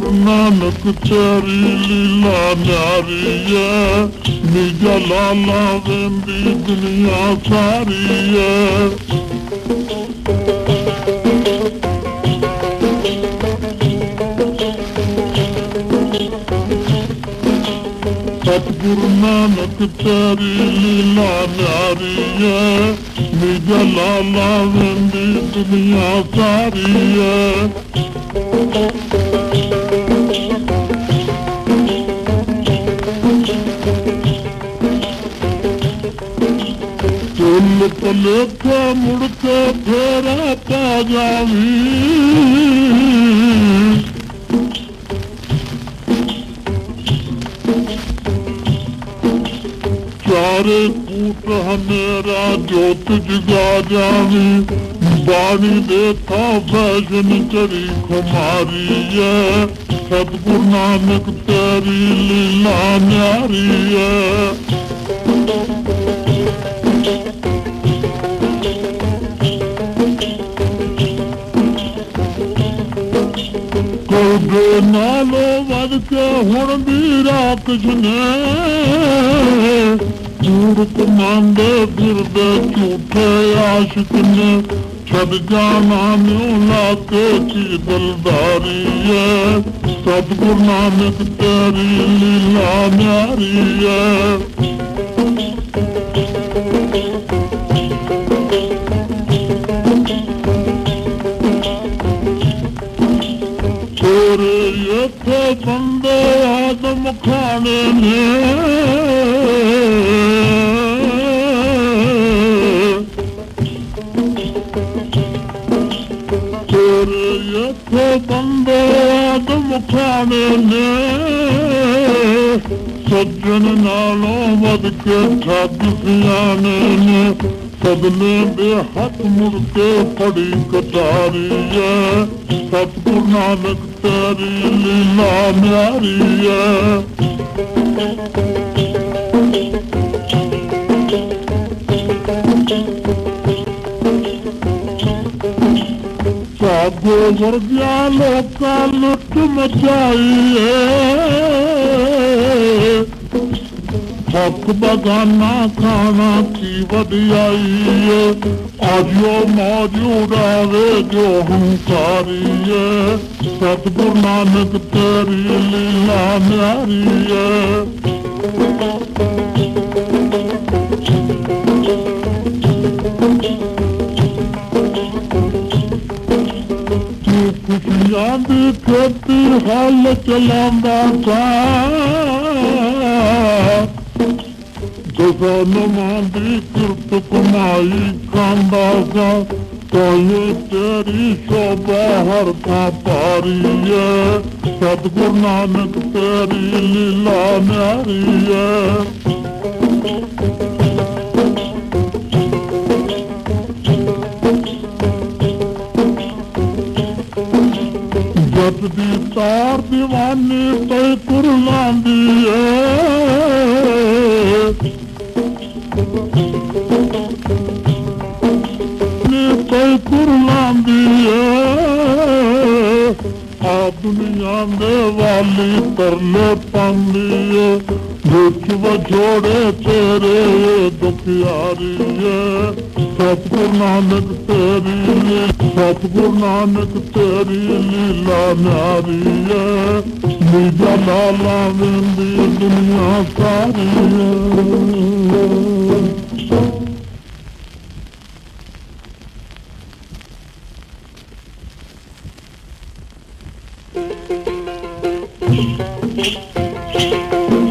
Turnano kucari la nariye Nigal ala vendi dünya sariye Gurnanak tari lila nariye Nigal ala vendi dünya sariye Thank you. ਵੇਂਦੀ ਮੁੜ ਕੇ ਫੇਰਾ ਪਾ ਜਾਵੀ। ਚਾਰੇ ਕੂਟ ਹਨੇਰਾ ਜੋਤ ਜਗਾ ਜਾਵੀ। ਬਾਣੀ ਦੇ ਥਾ ਚੜੀ ਖੁਮਾਰੀ ਏ ਸਤਿਗੁਰ ਨਾਨਕ ਤੇਰੀ ਲੀਲਾ ਨਿਆਰੀ ਏ ਨਾਲੋਂ ਵੱਧ ਕੇ ਹੁਣ ਵੀ ਰਾਖਸ਼ ਨੇ ਮੂਰਤ ਫਿਰਦੇ ਝੂਠੇ ਆਸ਼ਿਕ ਨੇ। ਛੱਡ ਜਾਣਾ ਨੂੰ ਲਾ ਕੇ ਚੀ ਦਲਦਾਰੀ ਏ ਸਤਿਗੁਰ ਨਾਨਕ ਤੇਰੀ ਲੀਲਾ ਨਿਆਰੀ ਏ Batman'da adam kanını. Oraya kobandı adam kanını. Saccının alamadık ya tatlı planını ਨਾਲੋਂ ਸਦਨੇ ਦੇ ਹੱਥ ਮੁੜ ਕੇ ਫੜੀ ਕਟਾਰੀ ਏ ਸਤਿਗੁਰ ਨਾਨਕ ਤੇਰੀ ਲੀਲਾ ਮਿਆਰੀ ਏ ਸਾਗੋ ਵਰਗਿਆਂ ਲੋਕਾਂ ਲੁੱਟ ਮਚਾਈ ਏ Takmadan kanati vadiyayı Acıyor macura ve diyorum tariye Sadburna mıkteri lila meriye Yandı köptür halle kelamda kan ਤੂੰ ਖੁਸ਼ੀਆਂ ਦੀ ਕਿਰਤ ਕਮਾਈ ਖਾਂਦਾ ਸਾ ਕੋਈ ਤੇਰੀ ਸ਼ੋਭਾ ਹਰ ਥਾਂ ਪਾਰੀ ਏ ਸਤਿਗੁਰ ਨਾਨਕ ਤੇਰੀ ਲੀਲਾ ਨਿਆਰੀ ਏ ਜਦ ਦੀ ਤਾਰ ਦੀਵਾਨੀ ਤੇ ਕੁਰਲਾਂਦੀ ਏ ਦੁਨੀਆ ਦੇ ਵਾਲੀ ਤਰਲੇ ਪਾਉਂਦੀ ਏ। ਦੁੱਖ ਵਜੋੜੇ ਤੇਰੇ ਦੁਖਿਆਰੀ ਸਤਿਗੁਰ ਨਾਨਕ ਤੇਰੀ ਸਤਿਗੁਰ ਨਾਨਕ ਤੇਰੀ ਲੀਲਾ ਨਿਆਰੀ ਏ। ਨਿਜਾ ਲਾਲਾ ਵਿੰਦੀ ਦੁਨੀਆ ਸਾਰੀ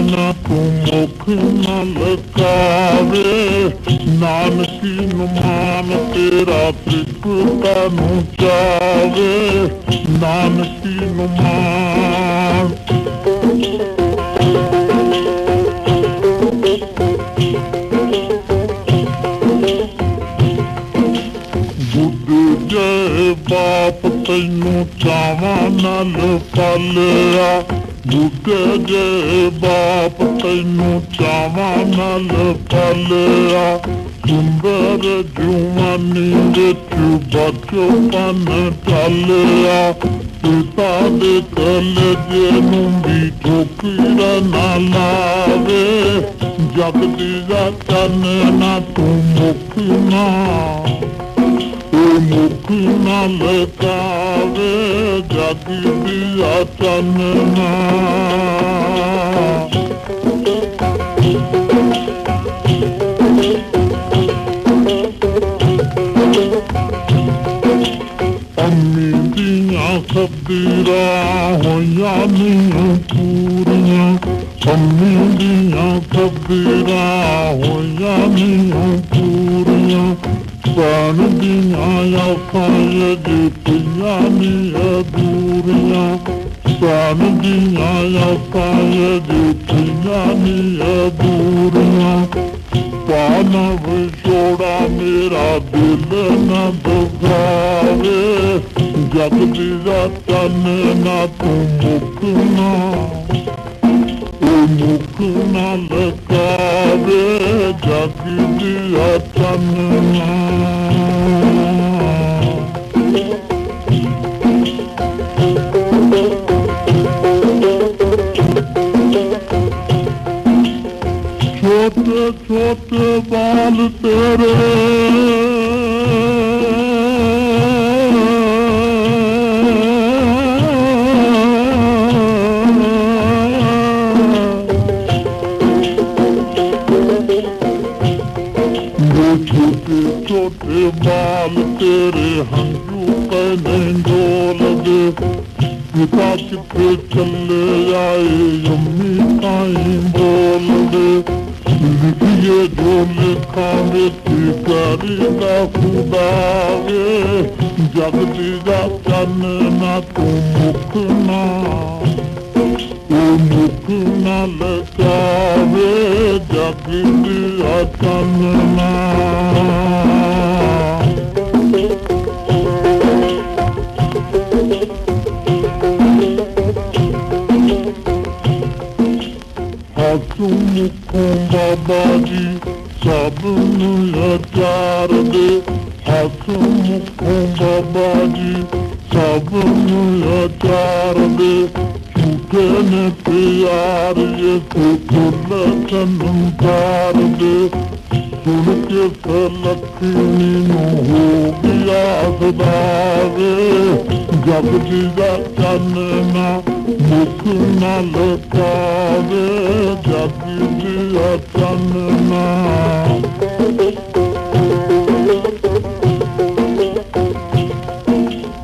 ਚਾਨਣਾ ਤੂੰ ਮੁਖ ਨਾ ਲਕਾਵੇ ਨਾਨਕੀ ਨੂੰ ਮਾਨ ਤੇਰਾ ਤ੍ਰਿਪਤਾ ਨੂੰ ਚਾਵੇ ਨਾਨਕੀ ਨੂੰ ਮਾਨ ਜੈ ਬਾਪ ਤੈਨੂੰ ਚਾਵਾਂ ਨਾਲ ਪਾਲਿਆ। ਬੁੱਧ ਜੈ ਬਾਪ ਤੈਨੂੰ ਚਾਵਾਂ ਨਾਲ ਪਾਲਿਆ ਸੁੰਦਰ ਜੁਵਾਨੀ ਵਿੱਚ ਬਚਪਨ ਟਾਲਿਆ ਪਿਤਾ ਦੇ ਕਲਜੇ ਨੂੰ ਵੀ ਠੋਕਰਾ ਨਾ ਲਾਵੇ। ਜਗ ਦੀ ਦਾ ਨਾ ਤੂੰ ਮੁਖ Yokuna kaldı tatlı bir atanına كبيرا ويعمل عطورنا صمم بنا كبيرا ويعمل عطورنا ਪੂਰੀਆਂ ਅੰਮੀ ਦੀਆਂ ਖਬਰਾਂ ਹੋਈਆਂ ਨਹੀਂ ਪੂਰੀਆਂ ਪਾਣ ਦੀਆਂ ਆਖਾਂ ਦਿੱਤੀਆਂ ਨੀ ਅਧੂਰੀਆਂ ਪਾਣ ਦੀਆਂ ਪਾਣਾ ਵਿਛੋੜਾ ਮੇਰਾ ਦਿਲ ਨਾ ਦੁਖਾਵੇ। ਜਗ ਦੀ ਦਾ ਨਾ ਤੂੰ ਮੁਖ ਨਾ ਉਹ ਮੁਖ ਨਾ ਲਗਾਵੇ ছোট বাল ചുറ്റിക്കല്ലായി ചുമ്മിക്കായി പോലത് ചുരുക്കിയ ജോലി കാണിച്ച് കറിത കൂടാതെ ജഗതിക തന്നെ തുമുക്കുന്ന ഉമുക്കുന്നലക്കാവേ ജഗതി അത്തന്ന ਮੁਖੋਂ ਬਾਬਾ ਸਭ ਨੂੰ ਅਚਾਰ ਦੇ ਹਸੂ ਮੁਖੋਂ ਬਾਬਾ ਸਭ ਨੂੰ ਅਚਾਰ ਦੇ ਝੂਠੇ ਨੇ ਪਿਆਰ ਇਹ ਖੁੱਲ ਸੰਸਾਰ ਦੇ। ਸੁਣ ਕੇ ਫਲਕਣੀ ਨੂੰ ਹੋ ਗਿਆ ਸਦਾਵੇ। ਜਗ ਜੀ ਦਾ ਚਾਨਣਾ ਨਾ Fırtınalı karıcak gidiyor canıma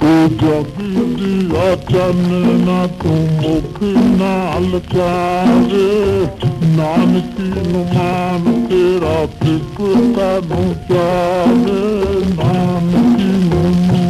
Ucak gidiyor canıma Kumu kınalı karı Namiki numanı Kıratı kurtanı karı Namiki numanı